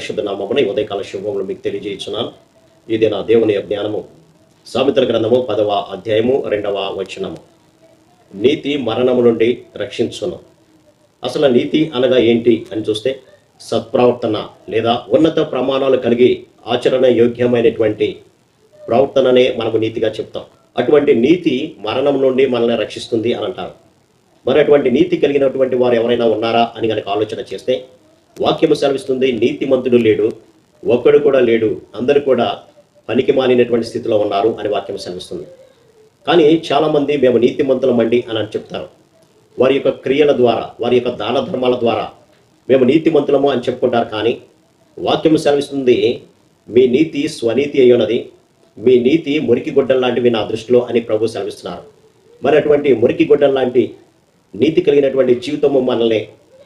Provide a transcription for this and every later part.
పరిశుద్ధ నామమున ఈ ఉదయకాల శుభములు మీకు తెలియజేస్తున్నాను ఇది నా దేవుని జ్ఞానము సామెతల గ్రంథము పదవ అధ్యాయము రెండవ వచనము. నీతి మరణము నుండి రక్షించును. అసలు నీతి అనగా ఏంటి అని చూస్తే సత్ప్రవర్తన లేదా ఉన్నత ప్రమాణాలు కలిగి ఆచరణ యోగ్యమైనటువంటి ప్రవర్తననే మనకు నీతిగా చెప్తాం. అటువంటి నీతి మరణం నుండి మనల్ని రక్షిస్తుంది అని అంటారు. మరి అటువంటి నీతి కలిగినటువంటి వారు ఎవరైనా ఉన్నారా అని కనుక ఆలోచన చేస్తే వాక్యము సెలవిస్తుంది నీతిమంతుడు లేడు ఒక్కడు కూడా లేడు అందరూ కూడా పనికి మాలినటువంటి స్థితిలో ఉన్నారు అని వాక్యం సెలవిస్తుంది. కానీ చాలామంది మేము నీతిమంతులమండి అని అని చెప్తారు. వారి యొక్క క్రియల ద్వారా వారి యొక్క దాన ధర్మాల ద్వారా మేము నీతిమంతులము అని చెప్పుకుంటారు కానీ వాక్యం సెలవిస్తుంది మీ నీతి స్వనీతి అయి ఉన్నది మీ నీతి మురికి గుడ్డలు లాంటివి నా దృష్టిలో అని ప్రభు సెలవిస్తున్నారు. మరి అటువంటి మురికి గుడ్డలు లాంటి నీతి కలిగినటువంటి జీవితము మనల్ని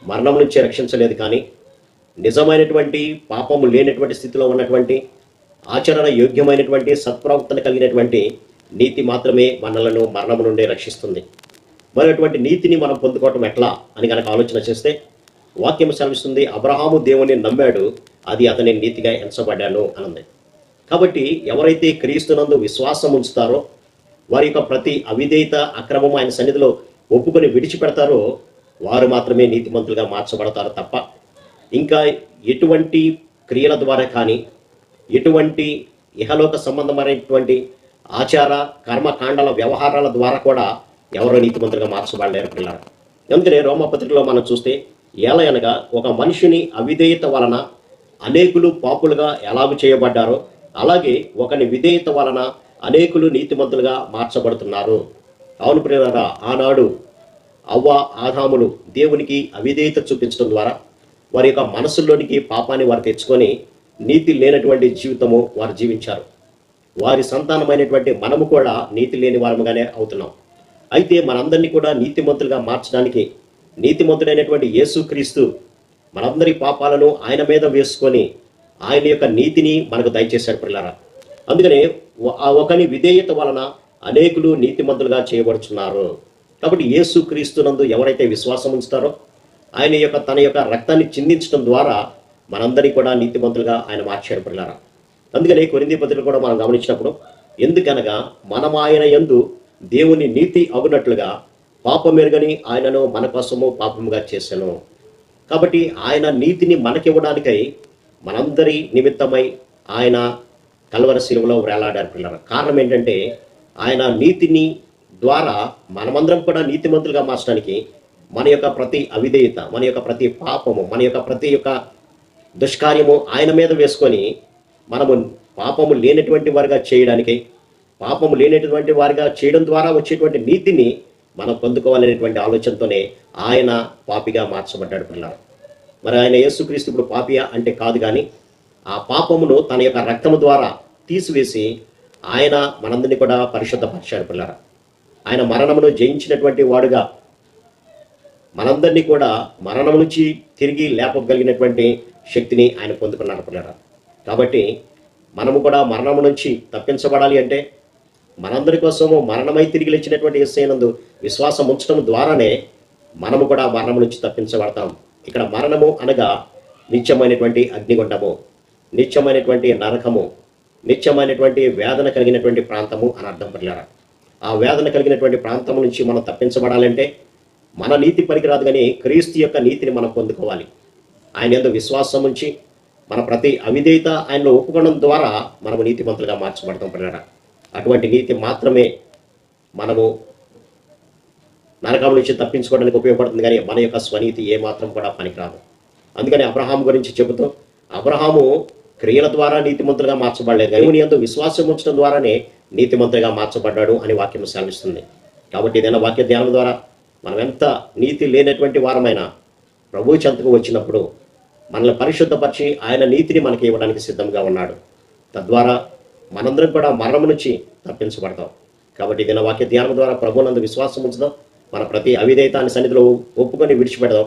మరణం నుంచి రక్షించలేదు కానీ నిజమైనటువంటి పాపము లేనటువంటి స్థితిలో ఉన్నటువంటి ఆచరణ యోగ్యమైనటువంటి సత్ప్రవర్తన కలిగినటువంటి నీతి మాత్రమే మనలను మరణం నుండి రక్షిస్తుంది. మరి అటువంటి నీతిని మనం పొందుకోవటం ఎట్లా అని కనుక ఆలోచన చేస్తే వాక్యం సెలవిస్తుంది అబ్రహాము దేవుని నమ్మాడు అది అతని నీతిగా ఎంచబడ్డాను అనంది. కాబట్టి ఎవరైతే క్రీస్తునందు విశ్వాసం ఉంచుతారో వారి యొక్క ప్రతి అవిధేయత అక్రమం ఆయన సన్నిధిలో ఒప్పుకొని విడిచిపెడతారో వారు మాత్రమే నీతిమంతులుగా మార్చబడతారు తప్ప ఇంకా ఎటువంటి క్రియల ద్వారా కానీ ఎటువంటి ఇహలోక సంబంధమైనటువంటి ఆచార కర్మకాండాల వ్యవహారాల ద్వారా కూడా ఎవరో నీతిమంతులుగా మార్చబడలేరు పిల్లలు. అందుకనే రోమపత్రికలో మనం చూస్తే ఎలా అనగా ఒక మనిషిని అవిధేయత వలన అనేకులు పాపులుగా ఎలాగు చేయబడ్డారో అలాగే ఒకని విధేయత వలన అనేకులు నీతిమంతులుగా మార్చబడుతున్నారు. అవును ప్రియరా ఆనాడు అవ్వ ఆదాములు దేవునికి అవిధేయత చూపించడం ద్వారా వారి యొక్క మనసుల్లోనికి పాపాన్ని వారు తెచ్చుకొని నీతి లేనటువంటి జీవితము వారు జీవించారు. వారి సంతానమైనటువంటి మనము కూడా నీతి లేని వారముగానే అవుతున్నాం. అయితే మనందరినీ కూడా నీతిమంతులుగా మార్చడానికి నీతిమంతుడైనటువంటి యేసుక్రీస్తు మనందరి పాపాలను ఆయన మీద వేసుకొని ఆయన యొక్క నీతిని మనకు దయచేశాడు పిల్లరా అందుకనే ఆ ఒకని విధేయత వలన అనేకులు నీతిమంతులుగా చేయబడుచున్నారు. కాబట్టి యేసు క్రీస్తునందు ఎవరైతే విశ్వాసం ఉంచుతారో ఆయన యొక్క తన యొక్క రక్తాన్ని చిందించడం ద్వారా మనందరినీ కూడా నీతిమంతులుగా ఆయన మార్చాడు పిల్లరా. అందుకనే కొరింది పత్రికలు కూడా మనం గమనించినప్పుడు ఎందుకనగా మనం ఆయన యందు దేవుని నీతి అవునట్లుగా పాపమెరుగని ఆయనను మన కోసము పాపముగా చేశాను. కాబట్టి ఆయన నీతిని మనకివ్వడానికై మనందరి నిమిత్తమై ఆయన కలవర శిలువలో వేలాడారు పిల్లలు కారణం ఏంటంటే ఆయన నీతిని ద్వారా మనమందరం కూడా నీతిమంతులుగా మార్చడానికి మన యొక్క ప్రతి అవిధేయత మన యొక్క ప్రతి పాపము మన యొక్క ప్రతి యొక్క దుష్కార్యము ఆయన మీద వేసుకొని మనము పాపము లేనటువంటి వారిగా చేయడానికి పాపము లేనటువంటి వారిగా చేయడం ద్వారా వచ్చేటువంటి నీతిని మనం పొందుకోవాలనేటువంటి ఆలోచనతోనే ఆయన పాపిగా మార్చబడ్డాడు పిల్లలు. మరి ఆయన యేసుక్రీస్తు ఇప్పుడు పాపియా అంటే కాదు కానీ ఆ పాపమును తన యొక్క రక్తము ద్వారా తీసివేసి ఆయన మనందరినీ కూడా పరిశుద్ధపరిచాడు పిల్లరా ఆయన మరణమును జయించినటువంటి వాడుగా. మనందరినీ కూడా మరణం నుంచి తిరిగి లేపగలిగినటువంటి శక్తిని ఆయన పొందుకున్నాడు పిల్లరా కాబట్టి మనము కూడా మరణం నుంచి తప్పించబడాలి అంటే మనందరి కోసము మరణమై తిరిగి లేచినటువంటి ఎస్ఐనందు విశ్వాసం ఉంచడం ద్వారానే మనము కూడా మరణం నుంచి తప్పించబడతాం. ఇక్కడ మరణము అనగా నిత్యమైనటువంటి అగ్నిగుండము నిత్యమైనటువంటి నరకము నిత్యమైనటువంటి వేదన కలిగినటువంటి ప్రాంతము అని అర్థం పడలేరా ఆ వేదన కలిగినటువంటి ప్రాంతం నుంచి మనం తప్పించబడాలంటే మన నీతి పనికిరాదు కానీ క్రీస్తు యొక్క నీతిని మనం పొందుకోవాలి. ఆయన ఎందు విశ్వాసం ఉంచి మన ప్రతి అవిధేయత ఆయనలో ఒప్పుకోవడం ద్వారా మనము నీతిమంతులుగా మార్చబడతాం పిల్లరా అటువంటి నీతి మాత్రమే మనము నరకం నుంచి తప్పించుకోవడానికి ఉపయోగపడుతుంది కానీ మన యొక్క స్వనీతి ఏమాత్రం కూడా పనికిరాదు. అందుకని అబ్రహాం గురించి చెబుతూ అబ్రహాము క్రియల ద్వారా నీతిమంతులుగా మార్చబడలేదు. దేవుని ఎందు విశ్వాసం ఉంచడం ద్వారానే నీతిమంతుడిగా మార్చబడ్డాడు అని వాక్యం సెలవిస్తుంది. కాబట్టి ఏదైనా వాక్య ధ్యానం ద్వారా మనం ఎంత నీతి లేనటువంటి వారమైనా ప్రభు చెంతకు వచ్చినప్పుడు మనల్ని పరిశుద్ధపరిచి ఆయన నీతిని మనకి ఇవ్వడానికి సిద్ధంగా ఉన్నాడు. తద్వారా మనందరం కూడా మరణం నుంచి తప్పించబడతాం. కాబట్టి దిన వాక్య ధ్యానం ద్వారా ప్రభునందు విశ్వాసం ఉంచుదాం. మన ప్రతి అవిధేయతాన్ని సన్నిధిలో ఒప్పుకొని విడిచిపెడదాం.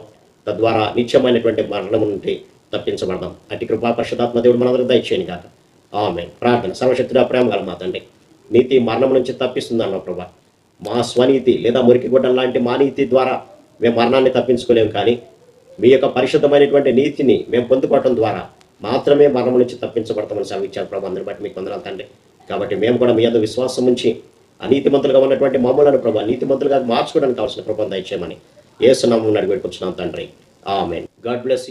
తద్వారా నిత్యమైనటువంటి మరణం నుండి తప్పించబడదాం. అటు కృపా పరిశుధాత్మ దేవుడు మనందరూ దయచేయని కాక ఆమె ప్రార్థన. సర్వశక్తుడా ప్రేమ గల మా తండ్రి. నీతి మరణం నుంచి తప్పిస్తుంది అన్న ప్రభా. మా స్వనీతి లేదా మురికి గుడ్డం లాంటి మా నీతి ద్వారా మేము మరణాన్ని తప్పించుకోలేము కానీ మీ యొక్క పరిశుద్ధమైనటువంటి నీతిని మేము పొందుకోవటం ద్వారా మాత్రమే మరణం నుంచి తప్పించబడతామని సెలవిచ్చారు ప్రభు. అందరి బట్టి మీకు వందనాలు తండ్రి. కాబట్టి మేము కూడా మీ యొక్క విశ్వాసం నుంచి అనీతిమంతులుగా ఉన్నటువంటి మమ్మల్ని ప్రభు నీతిమంతులుగా మార్చుకోవడానికి కావాల్సిన ప్రబంధం దయచేయమని ఏ సునామం అడిగి పెట్టుకుంటున్నాం తండ్రి. ఆమెన్. God bless